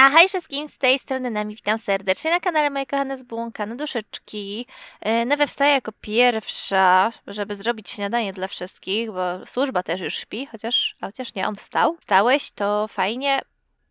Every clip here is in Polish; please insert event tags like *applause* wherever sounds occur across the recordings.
A hej wszystkim, z tej strony Nami, witam serdecznie na kanale moje kochane zbłąkane duszyczki. Yy, Newe wstaje jako pierwsza, żeby zrobić śniadanie dla wszystkich, bo służba też już śpi, chociaż, a chociaż nie, on wstał. Wstałeś, to fajnie,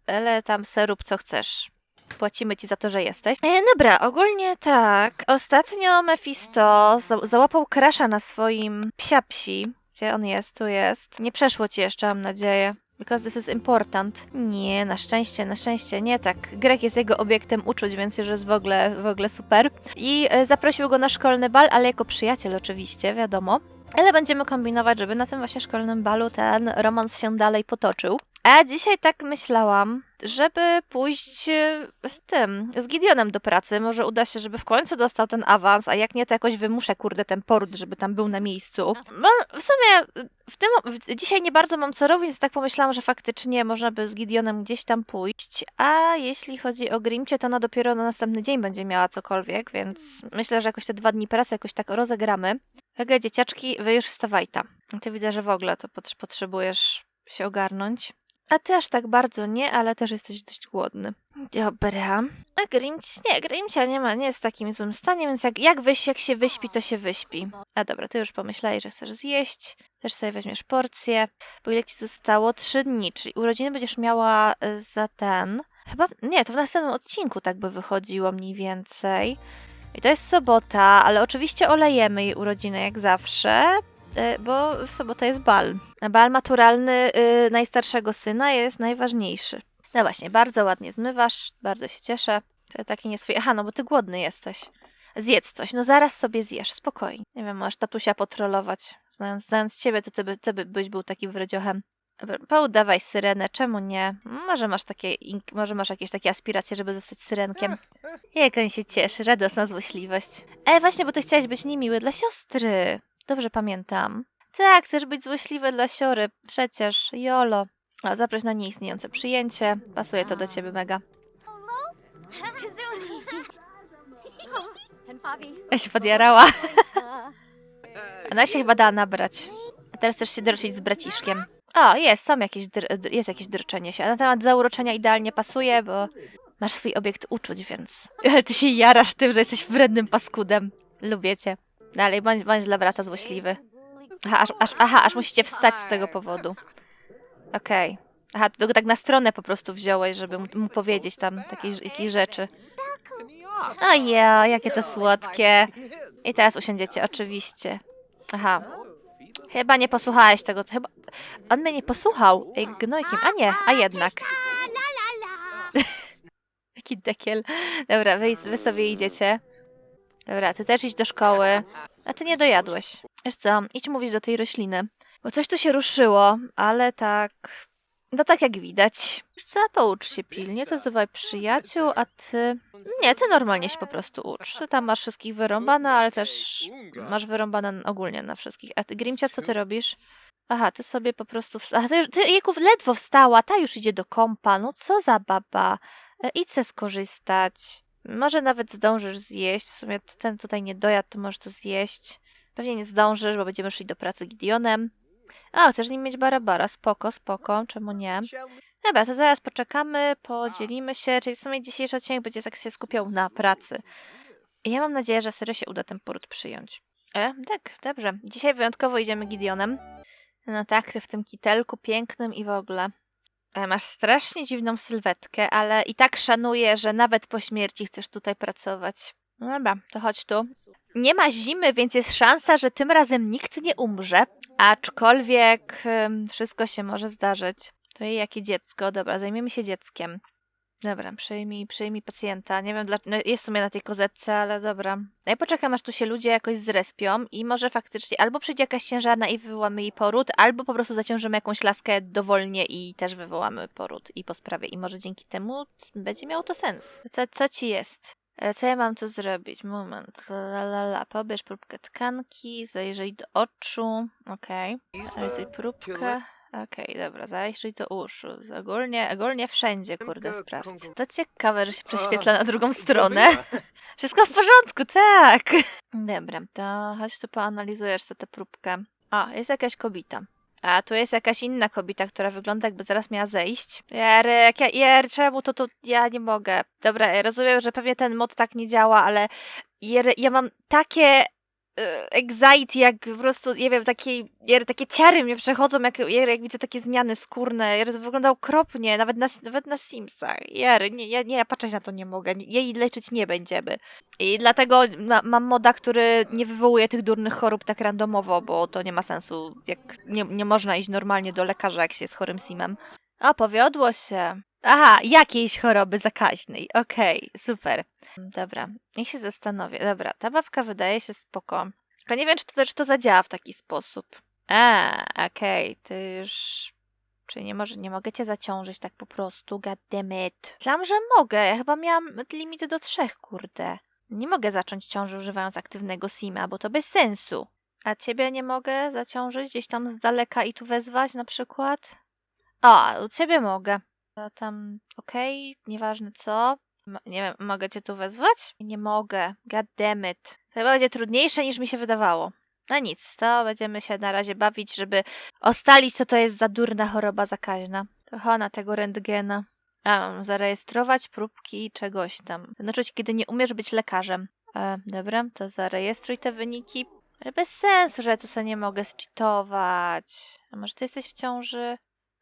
ale tam se rób co chcesz. Płacimy ci za to, że jesteś. E, dobra, ogólnie tak. Ostatnio Mephisto za załapał krasza na swoim psiapsi. Gdzie on jest? Tu jest. Nie przeszło ci jeszcze, mam nadzieję. Because this is important. Nie, na szczęście, na szczęście nie tak. Greg jest jego obiektem uczuć, więc już jest w ogóle, w ogóle super. I e, zaprosił go na szkolny bal, ale jako przyjaciel oczywiście, wiadomo. Ale będziemy kombinować, żeby na tym właśnie szkolnym balu ten romans się dalej potoczył. A dzisiaj tak myślałam, żeby pójść e, z tym, z Gideonem do pracy. Może uda się, żeby w końcu dostał ten awans, a jak nie, to jakoś wymuszę, kurde, ten poród, żeby tam był na miejscu. Bo w sumie w tym, w, dzisiaj nie bardzo mam co robić, więc tak pomyślałam, że faktycznie można by z Gideonem gdzieś tam pójść. A jeśli chodzi o Grimcie, to ona dopiero na następny dzień będzie miała cokolwiek, więc myślę, że jakoś te dwa dni pracy jakoś tak rozegramy. Hege, dzieciaczki, wy już wstawajta. Ty widzę, że w ogóle to pot- potrzebujesz się ogarnąć. A ty aż tak bardzo nie, ale też jesteś dość głodny. Dobra. A Grimć, nie, Grimcia nie ma, nie jest w takim złym stanie, więc jak, jak, wyś, jak się wyśpi, to się wyśpi. A dobra, ty już pomyślałeś, że chcesz zjeść. Też sobie weźmiesz porcję. Bo ile ci zostało? Trzy dni, czyli urodziny będziesz miała y, za ten... Chyba, nie, to w następnym odcinku tak by wychodziło mniej więcej. I to jest sobota, ale oczywiście olejemy jej urodziny jak zawsze, bo w sobotę jest bal. Bal maturalny y, najstarszego syna jest najważniejszy. No właśnie, bardzo ładnie zmywasz, bardzo się cieszę. Taki nie swój. Aha, no bo ty głodny jesteś. Zjedz coś, no zaraz sobie zjesz, spokojnie. Nie wiem, możesz tatusia potrolować. Znając, znając ciebie, to ty, by, ty by, byś był taki wrodziohem. Dobra, Poudawaj syrenę, czemu nie? Może masz takie, może masz jakieś takie aspiracje, żeby zostać syrenkiem. Jak on się cieszy, radosna złośliwość. E, właśnie, bo ty chciałeś być niemiły dla siostry. Dobrze pamiętam. Tak, chcesz być złośliwy dla siory, przecież, jolo. A zaproś na nieistniejące przyjęcie. Pasuje to do ciebie mega. Ja się podjarała. *laughs* Ona się chyba dała nabrać. A teraz chcesz się drocić z braciszkiem. O, jest, są jakieś dr- jest jakieś dryczenie się. A na temat zauroczenia idealnie pasuje, bo masz swój obiekt uczuć, więc... Ale ty się jarasz tym, że jesteś wrednym paskudem. Lubię cię. Dalej, bądź, bądź dla brata złośliwy. Aha, aż, aż, aha, aż musicie wstać z tego powodu. Okej. Aha, ty go tak na stronę po prostu wziąłeś, żeby mu, mu powiedzieć tam takie jakieś rzeczy. O ja, jakie to słodkie. I teraz usiądziecie, oczywiście. Aha. Chyba nie posłuchałeś tego. to Chyba... On mnie nie posłuchał. Ej, gnojkiem. A nie, a jednak. *laughs* Jaki dekiel. Dobra, wy, wy sobie idziecie. Dobra, ty też idź do szkoły. A ty nie dojadłeś. Wiesz co, idź mówić do tej rośliny. Bo coś tu się ruszyło, ale tak... No tak jak widać. Wiesz co, poucz się pilnie, to zwaj przyjaciół, a ty... Nie, ty normalnie się po prostu ucz. Ty tam masz wszystkich wyrąbane, ale też masz wyrąbane ogólnie na wszystkich. A ty, Grimcia, co ty robisz? Aha, ty sobie po prostu... Wsta- Aha, ty, już- ty ledwo wstała, ta już idzie do kąpa. No co za baba. E, idź se skorzystać. Może nawet zdążysz zjeść. W sumie ten tutaj nie dojadł, to możesz to zjeść. Pewnie nie zdążysz, bo będziemy szli do pracy Gideonem. A, chcesz nim mieć barabara. Spoko, spoko. Czemu nie? Dobra, to teraz poczekamy, podzielimy się, czyli w sumie dzisiejszy odcinek będzie tak się skupiał na pracy. I ja mam nadzieję, że serio się uda ten poród przyjąć. E, tak, dobrze. Dzisiaj wyjątkowo idziemy Gideonem. No tak, w tym kitelku pięknym i w ogóle. E, masz strasznie dziwną sylwetkę, ale i tak szanuję, że nawet po śmierci chcesz tutaj pracować. No dobra, to chodź tu. Nie ma zimy, więc jest szansa, że tym razem nikt nie umrze. Aczkolwiek wszystko się może zdarzyć. To jej jakie dziecko. Dobra, zajmiemy się dzieckiem. Dobra, przyjmij, przyjmij pacjenta. Nie wiem, dla... no jest w sumie na tej kozetce, ale dobra. Ja poczekam, aż tu się ludzie jakoś zrespią i może faktycznie albo przyjdzie jakaś ciężarna i wywołamy jej poród, albo po prostu zaciążymy jakąś laskę dowolnie i też wywołamy poród i po sprawie. I może dzięki temu będzie miało to sens. Co, co ci jest? E, Co ja mam tu zrobić? Moment. La, la, la. Pobierz próbkę tkanki, zajrzyj do oczu. Okej. Zajrzyj próbkę. Okej, dobra, zajrzyj do uszu. Ogólnie, ogólnie wszędzie, kurde, sprawdź. To ciekawe, że się prześwietla na drugą stronę. *laughs* Wszystko w porządku, tak. Dobra, to chodź tu poanalizujesz sobie tę próbkę. A, jest jakaś kobita. A tu jest jakaś inna kobieta, która wygląda jakby zaraz miała zejść. Jarek, ja, Jer, czemu to, to ja nie mogę. Dobra, ja rozumiem, że pewnie ten mod tak nie działa, ale Jer, ja mam takie anxiety, jak po prostu, nie wiem, takie, takie ciary mnie przechodzą, jak, jak widzę takie zmiany skórne. To wygląda okropnie, nawet na, nawet na Simsach. Jer, nie, ja, nie, ja patrzeć na to nie mogę. Jej leczyć nie będziemy. I dlatego ma, mam moda, który nie wywołuje tych durnych chorób tak randomowo, bo to nie ma sensu. Jak nie, nie można iść normalnie do lekarza, jak się jest chorym simem. O, powiodło się. Aha, jakiejś choroby zakaźnej. Okej, super. Dobra, niech się zastanowię. Dobra, ta babka wydaje się spoko. Tylko nie wiem, czy to też to zadziała w taki sposób. A, okej, ty już... Czy nie, może, nie mogę cię zaciążyć tak po prostu? God damn it. Myślałam, że mogę. Ja chyba miałam limit do trzech, kurde. Nie mogę zacząć ciąży używając aktywnego sima, bo to bez sensu. A ciebie nie mogę zaciążyć gdzieś tam z daleka i tu wezwać na przykład? O, u ciebie mogę. A tam, okej, nieważne co. M- nie wiem, mogę cię tu wezwać? Nie mogę. God damn it. To chyba będzie trudniejsze niż mi się wydawało. No nic, to będziemy się na razie bawić, żeby ostalić, co to jest za durna choroba zakaźna. Trochę na tego rentgena. A, zarejestrować próbki czegoś tam. Znaczy, kiedy nie umiesz być lekarzem. E, dobra, to zarejestruj te wyniki. Ale bez sensu, że ja tu sobie nie mogę zczytować. A może ty jesteś w ciąży?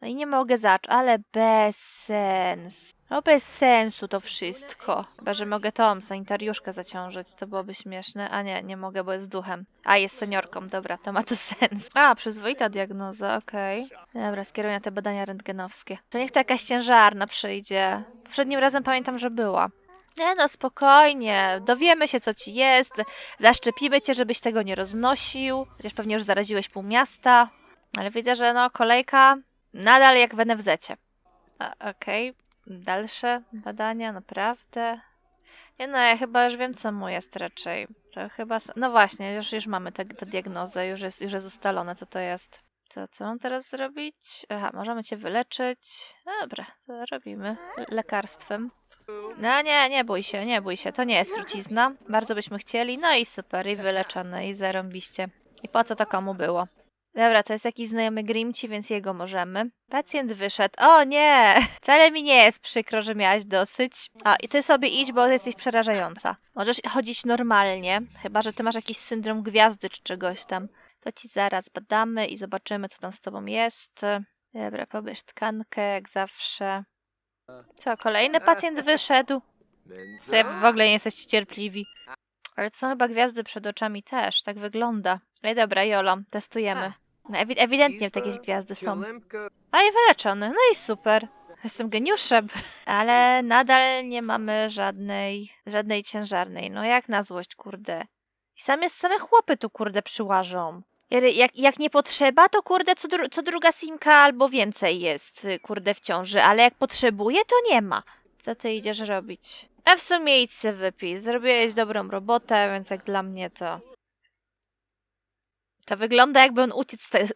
No i nie mogę zacząć, ale bez sens. No bez sensu to wszystko. Chyba, że mogę tą sanitariuszkę zaciążyć, to byłoby śmieszne. A nie, nie mogę, bo jest duchem. A, jest seniorką, dobra, to ma to sens. A, przyzwoita diagnoza, okej. Dobra, skieruję te badania rentgenowskie. To niech to jakaś ciężarna przyjdzie. Poprzednim razem pamiętam, że była. Nie no, spokojnie. Dowiemy się, co ci jest. Zaszczepimy cię, żebyś tego nie roznosił. Chociaż pewnie już zaraziłeś pół miasta. Ale widzę, że no, kolejka nadal jak w. A, Okej, dalsze badania, naprawdę. Nie no, ja chyba już wiem, co mu jest raczej. To chyba... No właśnie, już, już mamy tę diagnozę, już jest, już jest ustalone, co to jest. Co, co mam teraz zrobić? Aha, możemy cię wyleczyć. Dobra, to robimy. Le- Lekarstwem. No nie, nie bój się, nie bój się, to nie jest trucizna. Bardzo byśmy chcieli, no i super, i wyleczone, i zarąbiście. I po co to komu było? Dobra, to jest jakiś znajomy Grimci, więc jego możemy. Pacjent wyszedł. O nie! *laughs* Wcale mi nie jest przykro, że miałaś dosyć. A, i ty sobie idź, bo jesteś przerażająca. Możesz chodzić normalnie, chyba że ty masz jakiś syndrom gwiazdy czy czegoś tam. To ci zaraz badamy i zobaczymy, co tam z tobą jest. Dobra, pobierz tkankę, jak zawsze. Co, kolejny pacjent wyszedł? Wy w ogóle nie jesteście cierpliwi. Ale to są chyba gwiazdy przed oczami też, tak wygląda. Ej, dobra, Jolo, testujemy. No, ewi- ewidentnie jakieś gwiazdy są. A i wyleczony, no i super. Jestem geniuszem. *laughs* Ale nadal nie mamy żadnej, żadnej ciężarnej. No jak na złość, kurde. I same, same chłopy tu, kurde, przyłażą. Jak, jak, jak nie potrzeba, to kurde, co, dru- co druga simka albo więcej jest, y, kurde, w ciąży. Ale jak potrzebuje, to nie ma. Co ty idziesz robić? A w sumie idź se wypij. Zrobiłeś dobrą robotę, więc jak dla mnie to... To wygląda jakby on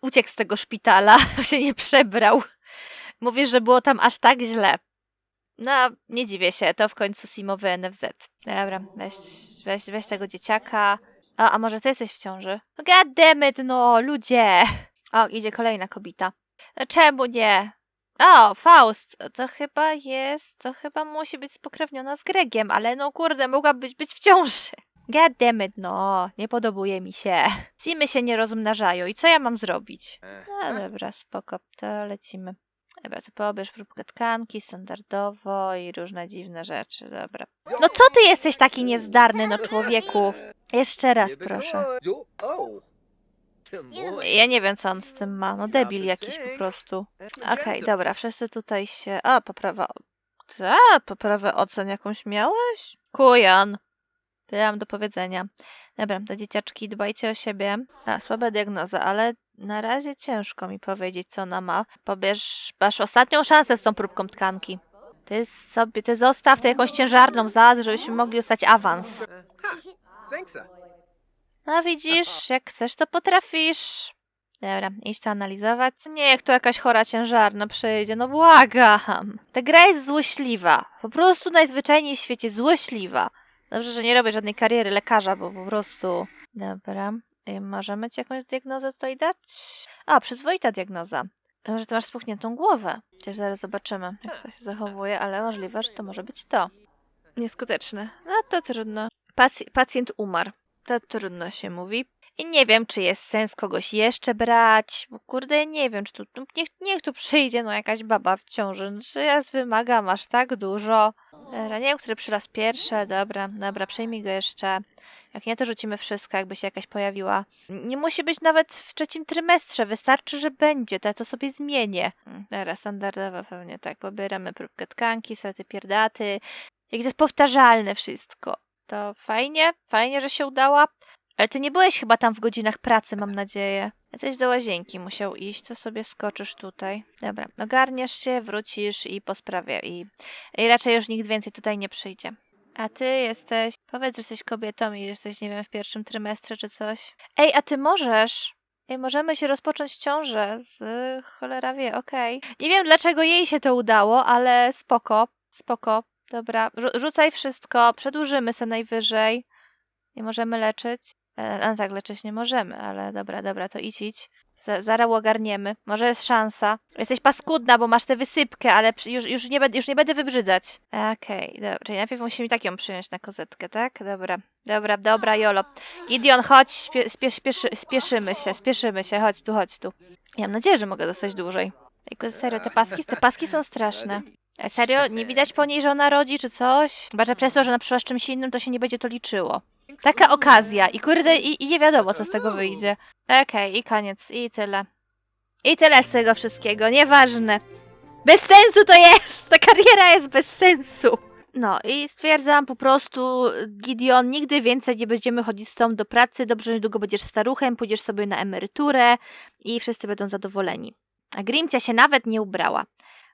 uciekł z, tego szpitala, *laughs* się nie przebrał. Mówisz, że było tam aż tak źle. No, nie dziwię się, to w końcu simowy NFZ. Dobra, weź, weź, weź tego dzieciaka. A, a może ty jesteś w ciąży? No God damn it, no, ludzie! O, idzie kolejna kobieta. No, czemu nie? O, Faust, to chyba jest, to chyba musi być spokrewniona z Gregiem, ale no kurde, mogłaby być, być w ciąży. God damn it, no, nie podobuje mi się. *laughs* Simy się nie rozmnażają i co ja mam zrobić? No dobra, spoko, to lecimy. Dobra, to pobierz próbkę tkanki standardowo i różne dziwne rzeczy, dobra. No co ty jesteś taki niezdarny, no człowieku? Jeszcze raz, proszę. Ja nie wiem, co on z tym ma. No debil jakiś po prostu. Okej, dobra, wszyscy tutaj się... A, poprawa... Ta, poprawę ocen jakąś miałeś? Kujan. Tyle mam do powiedzenia. Dobra, to dzieciaczki, dbajcie o siebie. A, słaba diagnoza, ale na razie ciężko mi powiedzieć, co ona ma. Pobierz, masz ostatnią szansę z tą próbką tkanki. Ty sobie, ty zostaw tę jakąś ciężarną zaraz, żebyśmy mogli dostać awans. No widzisz, jak chcesz, to potrafisz. Dobra, idź to analizować. Niech tu jakaś chora ciężarna przyjdzie, no błagam. Ta gra jest złośliwa. Po prostu najzwyczajniej w świecie złośliwa. Dobrze, że nie robię żadnej kariery lekarza, bo po prostu... Dobra. Y, Możemy ci jakąś diagnozę tutaj dać? A, przyzwoita diagnoza. Może ty masz spuchniętą głowę. Chociaż zaraz zobaczymy, jak to się zachowuje, ale możliwe, że to może być to. Nieskuteczne. No to trudno. Pac- pacjent umarł. To trudno się mówi. I nie wiem, czy jest sens kogoś jeszcze brać, bo kurde, nie wiem, czy tu, no, niech, niech tu przyjdzie no jakaś baba w ciąży, no, czy ja wymagam aż tak dużo. Dobra, nie wiem, który przyraz pierwsze, dobra, dobra, przejmij go jeszcze. Jak nie, to rzucimy wszystko, jakby się jakaś pojawiła. Nie musi być nawet w trzecim trymestrze, wystarczy, że będzie, to ja to sobie zmienię. Mm, Dobra, standardowo pewnie tak, pobieramy próbkę tkanki, saty pierdaty. Jak to jest powtarzalne wszystko. To fajnie, fajnie, że się udała. Ale ty nie byłeś chyba tam w godzinach pracy, mam nadzieję. Jesteś do łazienki musiał iść, to sobie skoczysz tutaj. Dobra, ogarniesz się, wrócisz i po sprawie. I, I raczej już nikt więcej tutaj nie przyjdzie. A ty jesteś, powiedz, że jesteś kobietą i jesteś, nie wiem, w pierwszym trymestrze czy coś. Ej, a ty możesz. Ej, możemy się rozpocząć ciążę z cholera wie, okej. Nie wiem, dlaczego jej się to udało, ale spoko, spoko. Dobra, rzu- rzucaj wszystko, przedłużymy se najwyżej. Nie możemy leczyć. No tak, leczyć nie możemy, ale dobra, dobra, to idź, idź. Za- Zaraz ogarniemy. Może jest szansa. Jesteś paskudna, bo masz tę wysypkę, ale już, już, nie, już nie będę wybrzydzać. Okej, dobra. Czyli najpierw musimy tak ją przyjąć na kozetkę, tak? Dobra, dobra, dobra, Jolo. Gideon, chodź, śpie, śpiesz, śpieszy, spieszymy się, spieszymy się. Chodź tu, chodź tu. Ja mam nadzieję, że mogę zostać dłużej. Tylko serio, te paski, te paski są straszne. E, Serio? Nie widać po niej, że ona rodzi, czy coś? Chyba, że przez to, że ona przyszła z czymś innym, to się nie będzie to liczyło. Taka okazja i kurde, i, i nie wiadomo, co z tego wyjdzie. Okej, i koniec, i tyle. I tyle z tego wszystkiego, nieważne. Bez sensu to jest! Ta kariera jest bez sensu! No i stwierdzam po prostu, Gideon, nigdy więcej nie będziemy chodzić z tobą do pracy, dobrze, że niedługo będziesz staruchem, pójdziesz sobie na emeryturę i wszyscy będą zadowoleni. A Grimcia się nawet nie ubrała.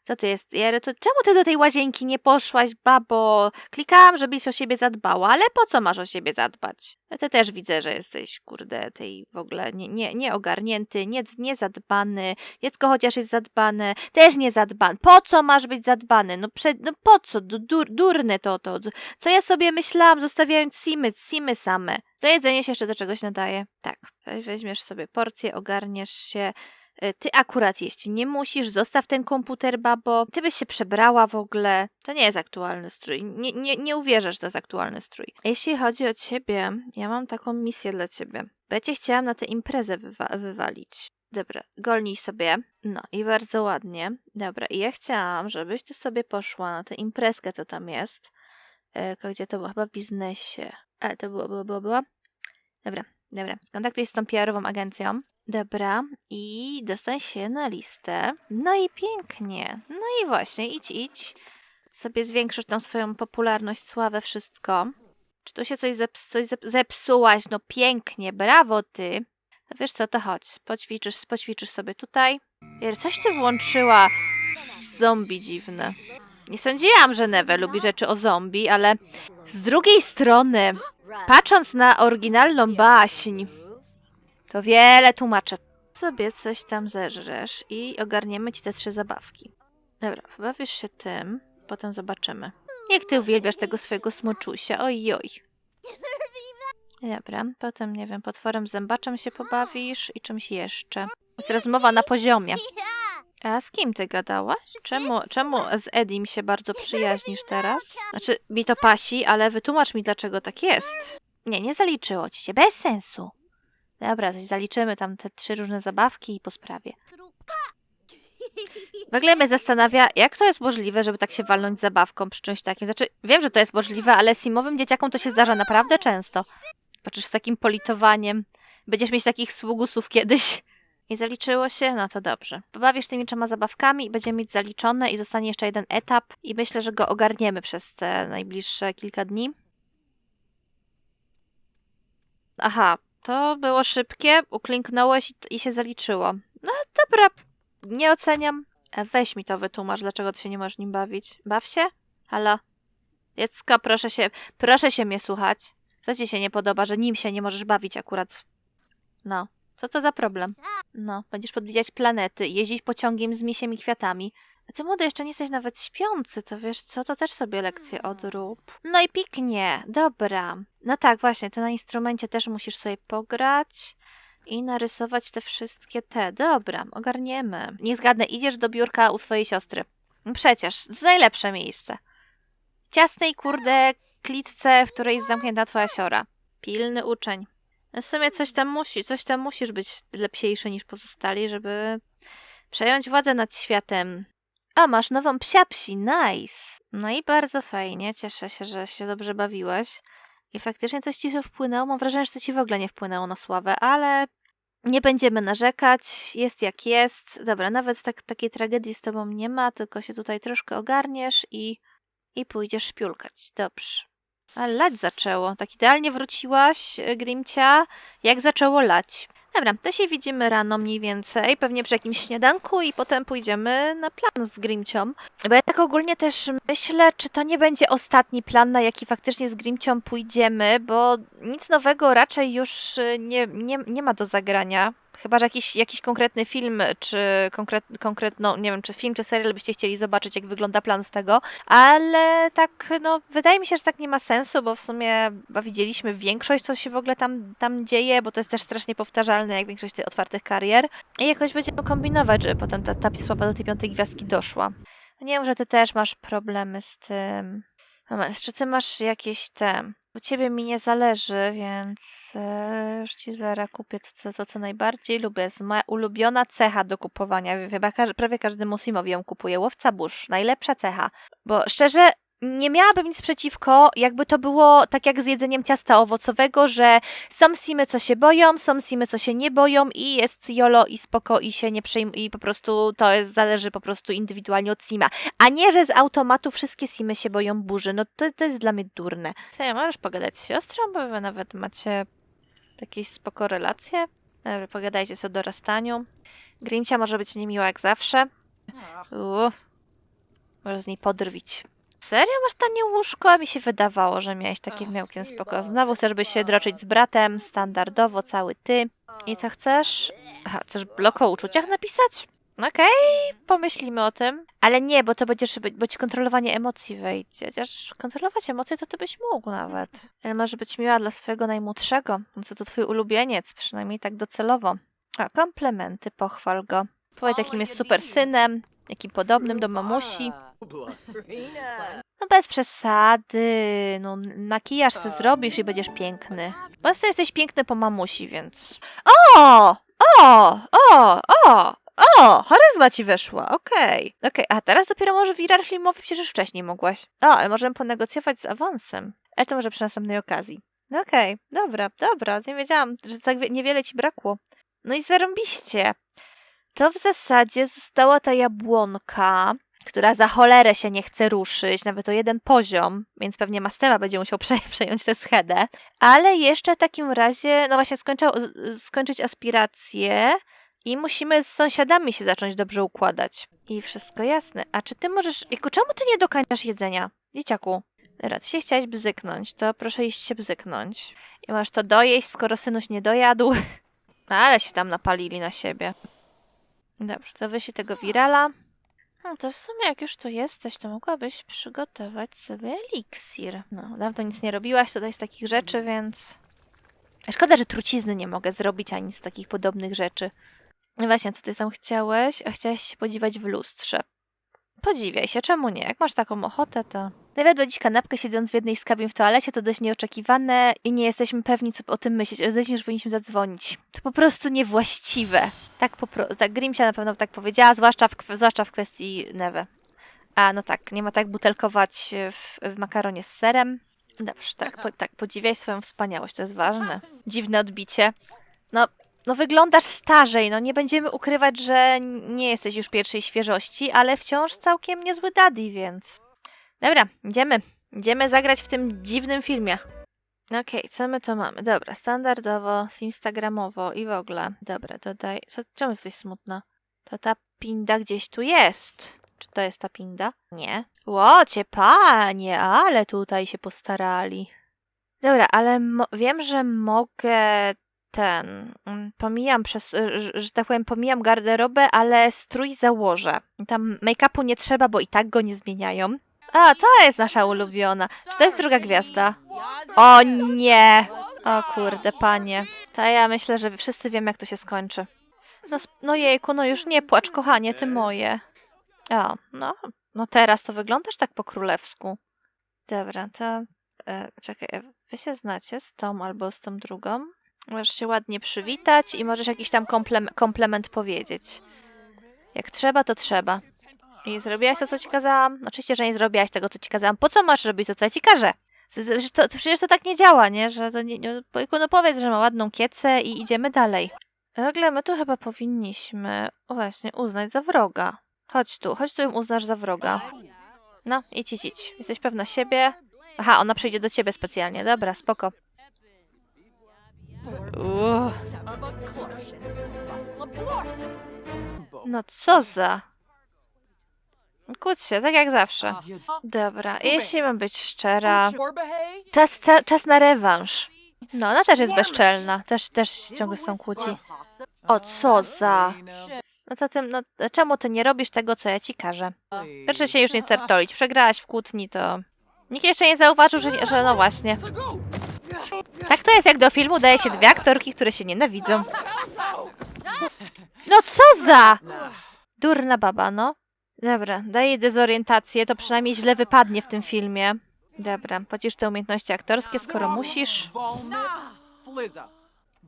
Co to jest? Jero, to czemu ty do tej łazienki nie poszłaś, babo? Klikałam, żebyś o siebie zadbała, ale po co masz o siebie zadbać? No Ty też widzę, że jesteś, kurde, tej w ogóle nie, nie, nieogarnięty, nie, niezadbany. Dziecko chociaż jest zadbane, też nie zadbany. Po co masz być zadbany? No, prze, no po co? Du, dur, durne to, to. Co ja sobie myślałam, zostawiając simy, simy same? To jedzenie się jeszcze do czegoś nadaje. Tak, weź- weźmiesz sobie porcję, ogarniesz się, Ty akurat jeść nie musisz, zostaw ten komputer, babo. Ty byś się przebrała w ogóle. To nie jest aktualny strój. Nie, nie, nie uwierzę, że to jest aktualny strój. Jeśli chodzi o ciebie, ja mam taką misję dla ciebie. Bo ja cię chciałam na tę imprezę wywa- wywalić. Dobra, golnij sobie. No i bardzo ładnie. Dobra, i ja chciałam, żebyś ty sobie poszła na tę imprezkę, co tam jest. E, gdzie to było? Chyba w biznesie. Ale to było, było, było, było. Dobra, dobra. Skontaktuj się z tą PR-ową agencją. Dobra, i dostań się na listę. No i pięknie. No i właśnie, idź, idź. Sobie zwiększysz tam swoją popularność, sławę, wszystko. Czy tu się coś, zeps coś zep zepsułaś? No pięknie, brawo ty. No wiesz co, to chodź. Poćwiczysz, poćwiczysz sobie tutaj. Coś ty włączyła. Zombie dziwne. Nie sądziłam, że Neve lubi rzeczy o zombie, ale z drugiej strony, patrząc na oryginalną baśń, to wiele tłumaczę. Sobie coś tam zeżresz i ogarniemy ci te trzy zabawki. Dobra, bawisz się tym, potem zobaczymy. Jak ty uwielbiasz tego swojego smoczusia, oj, oj. Dobra, potem, nie wiem, potworem zębaczem się pobawisz i czymś jeszcze. Jest rozmowa na poziomie. A z kim ty gadałaś? Czemu, czemu z Edim się bardzo przyjaźnisz teraz? Znaczy, mi to pasi, ale wytłumacz mi, dlaczego tak jest. Nie, nie zaliczyło ci się, bez sensu. Dobra, to zaliczymy tam te trzy różne zabawki i po sprawie. W ogóle mnie zastanawia, jak to jest możliwe, żeby tak się walnąć zabawką przy czymś takim. Znaczy, wiem, że to jest możliwe, ale simowym dzieciakom to się zdarza naprawdę często. Patrzysz z takim politowaniem. Będziesz mieć takich sługusów kiedyś. I zaliczyło się? No to dobrze. Pobawisz tymi trzema zabawkami i będziemy mieć zaliczone i zostanie jeszcze jeden etap i myślę, że go ogarniemy przez te najbliższe kilka dni. Aha, to było szybkie, uklinknąłeś i, i się zaliczyło. No dobra, nie oceniam. E, Weź mi to wytłumacz, dlaczego ty się nie możesz nim bawić. Baw się? Halo? Dziecko, proszę się, proszę się mnie słuchać. Co ci się nie podoba, że nim się nie możesz bawić akurat? No, co to za problem? No, będziesz podbijać planety, jeździć pociągiem z misiem i kwiatami. A ty młody jeszcze nie jesteś nawet śpiący, to wiesz co, to też sobie lekcję odrób. No i piknie, dobra. No tak, właśnie, ty na instrumencie też musisz sobie pograć. I narysować te wszystkie te. Dobra, ogarniemy. Nie zgadnę, idziesz do biurka u swojej siostry. Przecież, to najlepsze miejsce. Ciasnej, kurde, klitce, w której jest zamknięta twoja siora. Pilny uczeń. W sumie coś tam musi, coś tam musisz być lepsiejszy niż pozostali, żeby przejąć władzę nad światem. O, masz nową psiapsi, nice. No i bardzo fajnie, cieszę się, że się dobrze bawiłeś. I faktycznie coś ci się wpłynęło. Mam wrażenie, że to ci w ogóle nie wpłynęło na sławę, ale nie będziemy narzekać. Jest jak jest. Dobra, nawet tak, takiej tragedii z tobą nie ma, tylko się tutaj troszkę ogarniesz i, i pójdziesz szpiulkać. Dobrze. Ale lać zaczęło. Tak idealnie wróciłaś, y, Grimcia, jak zaczęło lać. Dobra, to się widzimy rano mniej więcej, pewnie przy jakimś śniadanku i potem pójdziemy na plan z Grimcią. Bo ja tak ogólnie też myślę, czy to nie będzie ostatni plan, na jaki faktycznie z Grimcią pójdziemy, bo nic nowego raczej już y, nie, nie, nie ma do zagrania. Chyba, że jakiś, jakiś konkretny film, czy konkret, konkretno, nie wiem, czy film, czy serial byście chcieli zobaczyć, jak wygląda plan z tego, ale tak, no, wydaje mi się, że tak nie ma sensu, bo w sumie chyba widzieliśmy większość, co się w ogóle tam, tam dzieje, bo to jest też strasznie powtarzalne, jak większość tych otwartych karier. I jakoś będziemy kombinować, żeby potem ta, ta słaba do tej piątej gwiazdki doszła. Nie wiem, że ty też masz problemy z tym. Moment, czy ty masz jakieś te... U ciebie mi nie zależy, więc e, już ci zaraz kupię to, co- to, co najbardziej lubię. Jest moja ulubiona cecha do kupowania. Chyba każ, prawie każdy Musimowi ją kupuje. Łowca burz. Najlepsza cecha. Bo szczerze, nie miałabym nic przeciwko, jakby to było tak jak z jedzeniem ciasta owocowego, że są simy, co się boją, są simy, co się nie boją i jest jolo i spoko i się nie przejm i po prostu to jest, zależy po prostu indywidualnie od sima. A nie, że z automatu wszystkie simy się boją burzy. No to, to jest dla mnie durne. Serio, możesz pogadać z siostrą, bo wy nawet macie jakieś spoko relacje. Dobra, pogadajcie sobie o dorastaniu. Grimcia może być niemiła jak zawsze. Uuu. Może z niej podrwić. Serio masz tanie łóżko? A mi się wydawało, że miałeś takie Ach, miałkiem spoko. Znowu chcesz by się droczyć z bratem, standardowo, cały ty. I co chcesz? Aha, chcesz blok o uczuciach napisać? Okej, pomyślimy o tym. Ale nie, bo to będziesz, bo ci kontrolowanie emocji wejdzie. Chociaż kontrolować emocje to ty byś mógł nawet. Ale może być miła dla swojego najmłodszego. Co to twój ulubieniec, przynajmniej tak docelowo. A, komplementy, pochwal go. Powiedz, jakim jest super synem, jakim podobnym do mamusi. No bez przesady, no makijaż se zrobisz i będziesz piękny. Bo jesteś piękny po mamusi, więc... O! O! O! O! O! Charyzma ci weszła, okej. Okej, a teraz dopiero może wirar filmowy przecież wcześniej mogłaś. O, ale możemy ponegocjować z awansem. Ale to może przy następnej okazji. Okej, dobra, dobra, nie wiedziałam, że tak wie- niewiele ci brakło. No i zarąbiście. To w zasadzie została ta jabłonka, która za cholerę się nie chce ruszyć, nawet o jeden poziom, więc pewnie Mastema będzie musiał *laughs* prze, przejąć tę schedę. Ale jeszcze w takim razie, no właśnie skończyć aspiracje i musimy z sąsiadami się zacząć dobrze układać. I wszystko jasne. A czy ty możesz... Jako, czemu ty nie dokańczasz jedzenia? Dzieciaku. Ty się chciałeś bzyknąć, to proszę iść się bzyknąć. I masz to dojeść, skoro synuś nie dojadł. *laughs* Ale się tam napalili na siebie. Dobrze, to wyślij tego wirala. No to w sumie jak już tu jesteś, to mogłabyś przygotować sobie eliksir. No, dawno nic nie robiłaś tutaj z takich rzeczy, więc... Szkoda, że trucizny nie mogę zrobić ani z takich podobnych rzeczy. No właśnie, co ty tam chciałeś? A chciałeś się podziwiać w lustrze. Podziwiaj się, czemu nie? Jak masz taką ochotę, to... Nawet dziś kanapkę siedząc w jednej z kabin w toalecie to dość nieoczekiwane i nie jesteśmy pewni, co o tym myśleć. Zdaje że powinniśmy zadzwonić. To po prostu niewłaściwe. Tak, po pro... tak Grimsia na pewno tak powiedziała, zwłaszcza w, zwłaszcza w kwestii Newe. A, no tak, nie ma tak butelkować w, w makaronie z serem. Dobrze, tak, po, tak, podziwiaj swoją wspaniałość, to jest ważne. Dziwne odbicie. No, no wyglądasz starzej, no nie będziemy ukrywać, że nie jesteś już pierwszej świeżości, ale wciąż całkiem niezły daddy, więc... Dobra, idziemy. Idziemy zagrać w tym dziwnym filmie. Okej, co my to mamy? Dobra, standardowo, instagramowo i w ogóle. Dobra, dodaj... Co, czemu jesteś smutna? To ta pinda gdzieś tu jest. Czy to jest ta pinda? Nie. Łocie, panie, ale tutaj się postarali. Dobra, ale wiem, że mogę ten. mm, Pomijam przez, y, że, tak powiem, pomijam garderobę, ale strój założę. Tam make-upu nie trzeba, bo i tak go nie zmieniają. A, to jest nasza ulubiona. Czy to jest druga gwiazda? O nie! O kurde, panie. To ja myślę, że wszyscy wiemy, jak to się skończy. No, no jejku, no już nie płacz, kochanie, ty moje. O, no, no teraz to wyglądasz tak po królewsku. Dobra, to e, czekaj, e, wy się znacie z tą albo z tą drugą. Możesz się ładnie przywitać i możesz jakiś tam komplem- komplement powiedzieć. Jak trzeba, to trzeba. I zrobiłaś to, co ci kazałam? Oczywiście, że nie zrobiłaś tego, co ci kazałam. Po co masz robić to, co ja ci każę? Przecież to, to, przecież to tak nie działa, nie? Że to nie, no powiedz, że ma ładną kiecę i idziemy dalej. W ogóle my tu chyba powinniśmy właśnie uznać za wroga. Chodź tu, chodź tu ją uznasz za wroga. No, idź, idź, idź. Jesteś pewna siebie? Aha, ona przyjdzie do ciebie specjalnie. Dobra, spoko. Uuu, no co za... Kłóć się, tak jak zawsze. Dobra, jeśli mam być szczera... Czas, ca- czas na rewanż. No, ona też jest bezczelna. Też, też się ciągle z tą kłóci. O, co za... No to tym, no czemu ty nie robisz tego, co ja ci każę? Proszę się już nie *laughs* certolić. Przegrałaś w kłótni, to... Nikt jeszcze nie zauważył, że, że no właśnie. Tak to jest, jak do filmu daje się dwie aktorki, które się nienawidzą. No co za... Durna baba, no. Dobra, daję dezorientację, to przynajmniej źle wypadnie w tym filmie. Dobra, pocisz te umiejętności aktorskie, skoro musisz.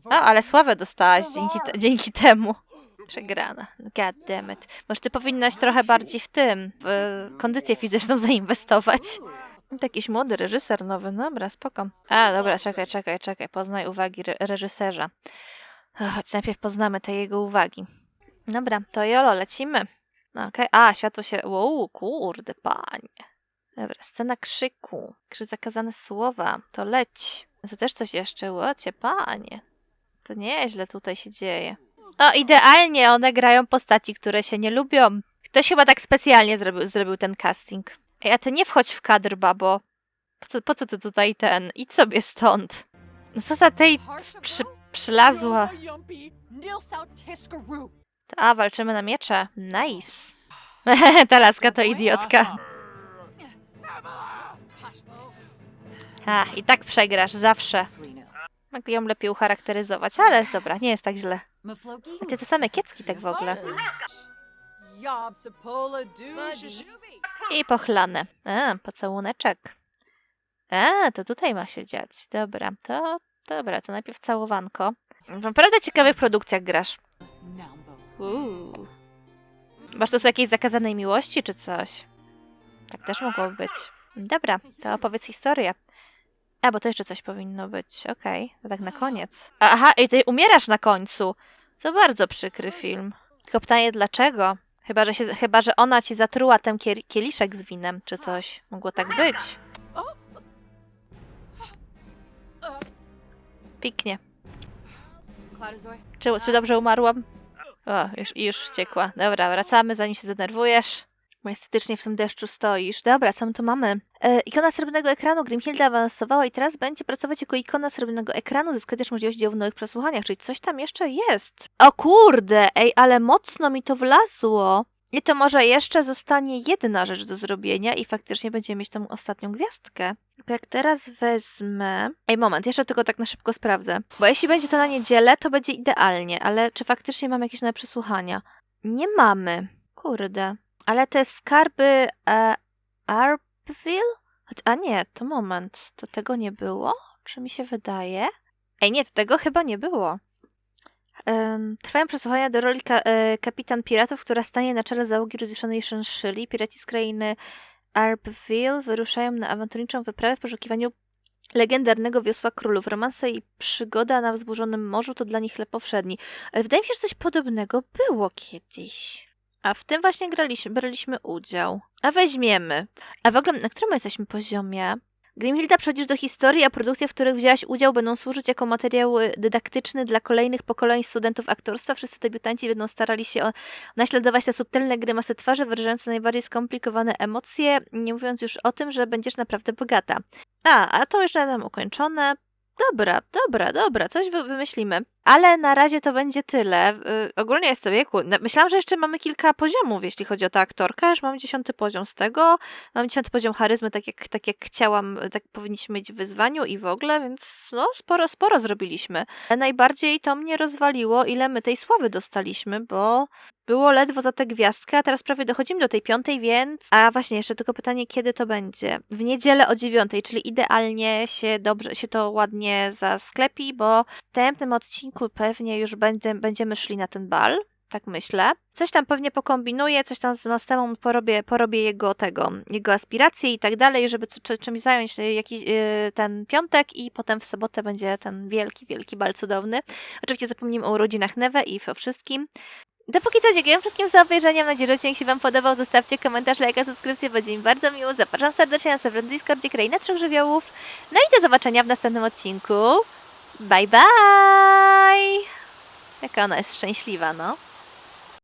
O, ale sławę dostałaś dzięki, te, dzięki temu. Przegrana. God damn it. Może ty powinnaś trochę bardziej w tym, w kondycję fizyczną zainwestować. Jakiś młody reżyser nowy, dobra, spoko. A, dobra, czekaj, czekaj, czekaj, poznaj uwagi re reżyserza. Choć najpierw poznamy te jego uwagi. Dobra, to jolo, lecimy. No, Okej, a, światło się... Wow, kurde, panie. Dobra, scena krzyku. Krzy zakazane słowa. To leć. To też coś jeszcze, łocie, panie. To nieźle tutaj się dzieje. O, idealnie one grają postaci, które się nie lubią. Ktoś chyba tak specjalnie zrobił, zrobił ten casting. Ej, a ty nie wchodź w kadr, babo. Po co, po co ty tutaj ten? Idź sobie stąd. No co za tej przy, przylazła? A, walczymy na miecze. Nice. *laughs* Ta laska to idiotka. A, i tak przegrasz, zawsze. Mogli ją lepiej ucharakteryzować, ale dobra, nie jest tak źle. Macie te same kiecki tak w ogóle. I pochlane. A, pocałuneczek. A, to tutaj ma się dziać. Dobra, to... Dobra, to najpierw całowanko. W naprawdę ciekawych produkcjach grasz. Uuu. Masz to z jakiejś zakazanej miłości, czy coś? Tak też mogło być. Dobra, to opowiedz historię. A, bo to jeszcze coś powinno być. Okej, to tak na koniec. Aha, i ty umierasz na końcu. To bardzo przykry film. Tylko pytanie, dlaczego? Chyba, że, się, chyba, że ona ci zatruła ten kiel- kieliszek z winem, czy coś. Mogło tak być. Piknie. Czy, czy dobrze umarłam? O, już, już wściekła. Dobra, wracamy, zanim się zdenerwujesz. Majestatycznie w tym deszczu stoisz. Dobra, co my tu mamy? E, ikona srebrnego ekranu. Grimhilda awansowała i teraz będzie pracować jako ikona srebrnego ekranu. Zyska też możliwość udziału w nowych przesłuchaniach, czyli coś tam jeszcze jest. O kurde, ej, ale mocno mi to wlazło. I to może jeszcze zostanie jedna rzecz do zrobienia i faktycznie będziemy mieć tą ostatnią gwiazdkę. Jak teraz wezmę... Ej, moment, jeszcze tylko tak na szybko sprawdzę. Bo jeśli będzie to na niedzielę, to będzie idealnie, ale czy faktycznie mamy jakieś nowe przesłuchania? Nie mamy. Kurde. Ale te skarby e, Arbville? A nie, to moment. To tego nie było? Czy mi się wydaje? Ej, nie, to tego chyba nie było. Trwają przesłuchania do roli ka- e, kapitan piratów, która stanie na czele załogi rozjuszonej szynszyli. Piraci z krainy Arbville wyruszają na awanturniczą wyprawę w poszukiwaniu legendarnego wiosła królów. Romanse i przygoda na wzburzonym morzu to dla nich chleb powszedni. Ale wydaje mi się, że coś podobnego było kiedyś. A w tym właśnie graliśmy, braliśmy udział. A weźmiemy. A w ogóle, na którym my jesteśmy poziomie? Grimhilda, przechodzisz do historii, a produkcje, w których wzięłaś udział, będą służyć jako materiał dydaktyczny dla kolejnych pokoleń studentów aktorstwa. Wszyscy debiutanci będą starali się o, naśladować te subtelne grymasy twarzy, wyrażające najbardziej skomplikowane emocje, nie mówiąc już o tym, że będziesz naprawdę bogata. A, a to już nam ukończone. Dobra, dobra, dobra, coś wy- wymyślimy. Ale na razie to będzie tyle. Y, ogólnie jest to wieku. Myślałam, że jeszcze mamy kilka poziomów, jeśli chodzi o tę aktorkę. Już mam dziesiąty poziom z tego. Mam dziesiąty poziom charyzmy, tak jak, tak jak chciałam, tak powinniśmy mieć w wyzwaniu i w ogóle, więc no, sporo, sporo zrobiliśmy. Ale najbardziej to mnie rozwaliło, ile my tej sławy dostaliśmy, bo było ledwo za tę gwiazdkę, a teraz prawie dochodzimy do tej piątej, więc... A właśnie, jeszcze tylko pytanie, kiedy to będzie? W niedzielę o dziewiątej, czyli idealnie się dobrze, się to ładnie zasklepi, bo w następnym odcinku pewnie już będzie, będziemy szli na ten bal. Tak myślę. Coś tam pewnie pokombinuję, coś tam z Mastemą porobię, porobię jego tego, jego aspiracje i tak dalej, żeby czy, czymś zająć jakiś y, ten piątek i potem w sobotę będzie ten wielki, wielki bal cudowny. Oczywiście zapomnijmy o urodzinach Newe i o wszystkim. Dopóki co, dziękuję wszystkim za obejrzenie. Mam nadzieję, że odcinek się Wam podobał. Zostawcie komentarz, lajka, subskrypcję, będzie mi bardzo miło. Zapraszam serdecznie na serwer Discordzie Kraina Trzech Żywiołów. No i do zobaczenia w następnym odcinku. Bye bye! Jaka ona jest szczęśliwa, no.